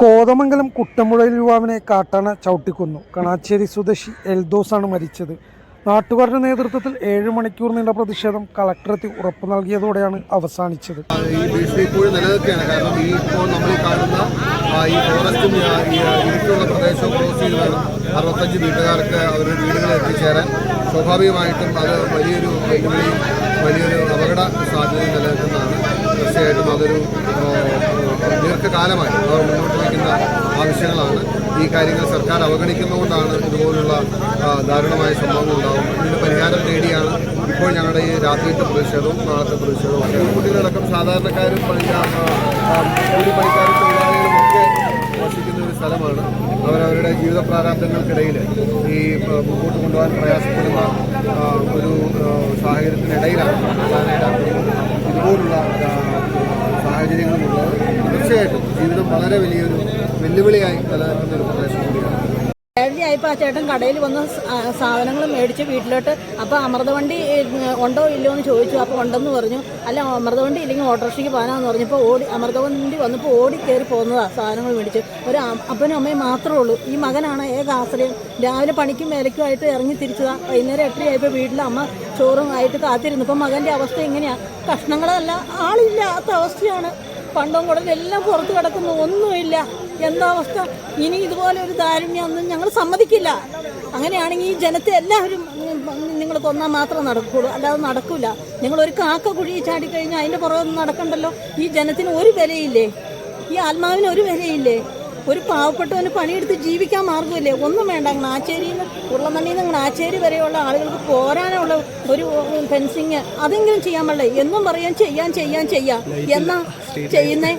കോതമംഗലം കുട്ടമ്പുഴയിൽ യുവാവിനെ കാട്ടാന ചവിട്ടിക്കൊന്നു. കണാച്ചേരി സ്വദേശി എൽദോസാണ് മരിച്ചത്. നാട്ടുകാരുടെ നേതൃത്വത്തിൽ ഏഴ് മണിക്കൂർ നീണ്ട പ്രതിഷേധം കളക്ടറെത്തി ഉറപ്പു നൽകിയതോടെയാണ് അവസാനിച്ചത്. ഈ ഭീഷണി ഇപ്പോഴും നിലനിൽക്കുകയാണ്. കാരണം ഈ ഇപ്പോൾ നമ്മൾ കാണുന്ന ഈ ഫോറസ്റ്റും ഇരുട്ടുള്ള പ്രദേശവും ക്രോസ് ചെയ്ത് അറുപത്തഞ്ച് വീട്ടുകാർക്ക് അവരുടെ വീടുകളിൽ എത്തിച്ചേരാൻ സ്വാഭാവികമായിട്ടും അത് വലിയൊരു വെല്ലുവിളിയും വലിയൊരു അപകട സാധ്യതയും നിലനിൽക്കുന്നതാണ്. തീർച്ചയായിട്ടും അതൊരു ദീർഘകാലമായി അവർ മുന്നോട്ട് വയ്ക്കുന്ന ആവശ്യങ്ങളാണ്. ഈ കാര്യങ്ങൾ സർക്കാർ അവഗണിക്കുന്നതുകൊണ്ടാണ് ഇതുപോലുള്ള ദാരുണമായ സംഭവങ്ങൾ ഉണ്ടാകുന്നത്. ഇതിന് പരിഹാരം തേടിയാണ് ഇപ്പോൾ ഞങ്ങളുടെ ഈ രാത്രിയിലത്തെ പ്രതിഷേധവും നാളത്തെ പ്രതിഷേധവും കുട്ടികളടക്കം സാധാരണക്കാരും കൂലിപ്പണിക്കാരും തൊഴിലാളികളും ഒക്കെ വസിക്കുന്ന ഒരു സ്ഥലമാണ്. അവരവരുടെ ജീവിത പ്രാരാബ്ദങ്ങൾക്കിടയിൽ ഈ മുമ്പോട്ട് കൊണ്ടുപോകാൻ പ്രയാസപ്പെടുന്ന ഒരു സാഹചര്യത്തിനിടയിലാണ്. പ്രധാനമായിട്ട് ഇതുപോലുള്ള ആ, സാഹചര്യങ്ങളുമുള്ളത് തീർച്ചയായിട്ടും ജീവിതം വളരെ വലിയൊരു വെല്ലുവിളിയായി നിലനിൽക്കുന്ന ഒരു പ്രദേശം കൂടിയാണ് ആ ചേട്ടൻ കടയിൽ വന്ന് സാധനങ്ങൾ മേടിച്ച് വീട്ടിലോട്ട് അപ്പോൾ അമൃതവണ്ടി ഉണ്ടോ ഇല്ലയോ എന്ന് ചോദിച്ചു. അപ്പോൾ ഉണ്ടെന്ന് പറഞ്ഞു. അല്ല അമൃതവണ്ടി ഇല്ലെങ്കിൽ ഓട്ടോറിക്ഷയ്ക്ക് പോകാനാന്ന് പറഞ്ഞപ്പോൾ ഓടി അമൃതവണ്ടി വന്നപ്പോൾ ഓടി കയറി പോകുന്നതാണ് സാധനങ്ങൾ മേടിച്ച്. ഒരു അപ്പനും അമ്മയും മാത്രമേ ഉള്ളൂ. ഈ മകനാണ് ഏക ആശ്രയം. രാവിലെ പണിക്കും വേലയ്ക്കുമായിട്ട് ഇറങ്ങി തിരിച്ചതാ. വൈകുന്നേരം എട്ടരയായപ്പോൾ വീട്ടിൽ അമ്മ ചോറും ആയിട്ട് കാത്തിരുന്നു. ഇപ്പം മകന്റെ അവസ്ഥ എങ്ങനെയാ? കഷ്ണങ്ങളല്ല ആളില്ലാത്ത അവസ്ഥയാണ്. പണ്ടും എല്ലാം പുറത്ത് കിടക്കുന്നു. ഒന്നുമില്ല. എന്താ അവസ്ഥ? ഇനി ഇതുപോലെ ഒരു ദാരുണ്യം ഒന്നും ഞങ്ങൾ സമ്മതിക്കില്ല. അങ്ങനെയാണെങ്കിൽ ഈ ജനത്തെ എല്ലാവരും നിങ്ങൾ കൊന്നാൽ മാത്രം നടക്കുള്ളൂ. അല്ലാതെ നടക്കില്ല നിങ്ങൾ ഒരു കാക്ക കുഴി ചാടിക്കഴിഞ്ഞാൽ അതിന്റെ പുറകെ ഒന്നും നടക്കണ്ടല്ലോ. ഈ ജനത്തിന് ഒരു വിലയില്ലേ? ഈ ആത്മാവിന് ഒരു വിലയില്ലേ? ഒരു പാവപ്പെട്ടവന് പണിയെടുത്ത് ജീവിക്കാൻ മാർഗമില്ലേ ഒന്നും വേണ്ട. നാച്ചേരിയിൽ നിന്ന് ഉള്ളമണ്ണിയിൽ നിന്ന് നാച്ചേരി വരെയുള്ള ആളുകൾക്ക് പോരാനുള്ള ഒരു ഫെൻസിങ് അതെങ്കിലും ചെയ്യാൻ പാടില്ലേ? എന്നും പറയാൻ ചെയ്യാൻ ചെയ്യാൻ ചെയ്യാം എന്നാ ചെയ്യുന്നേ?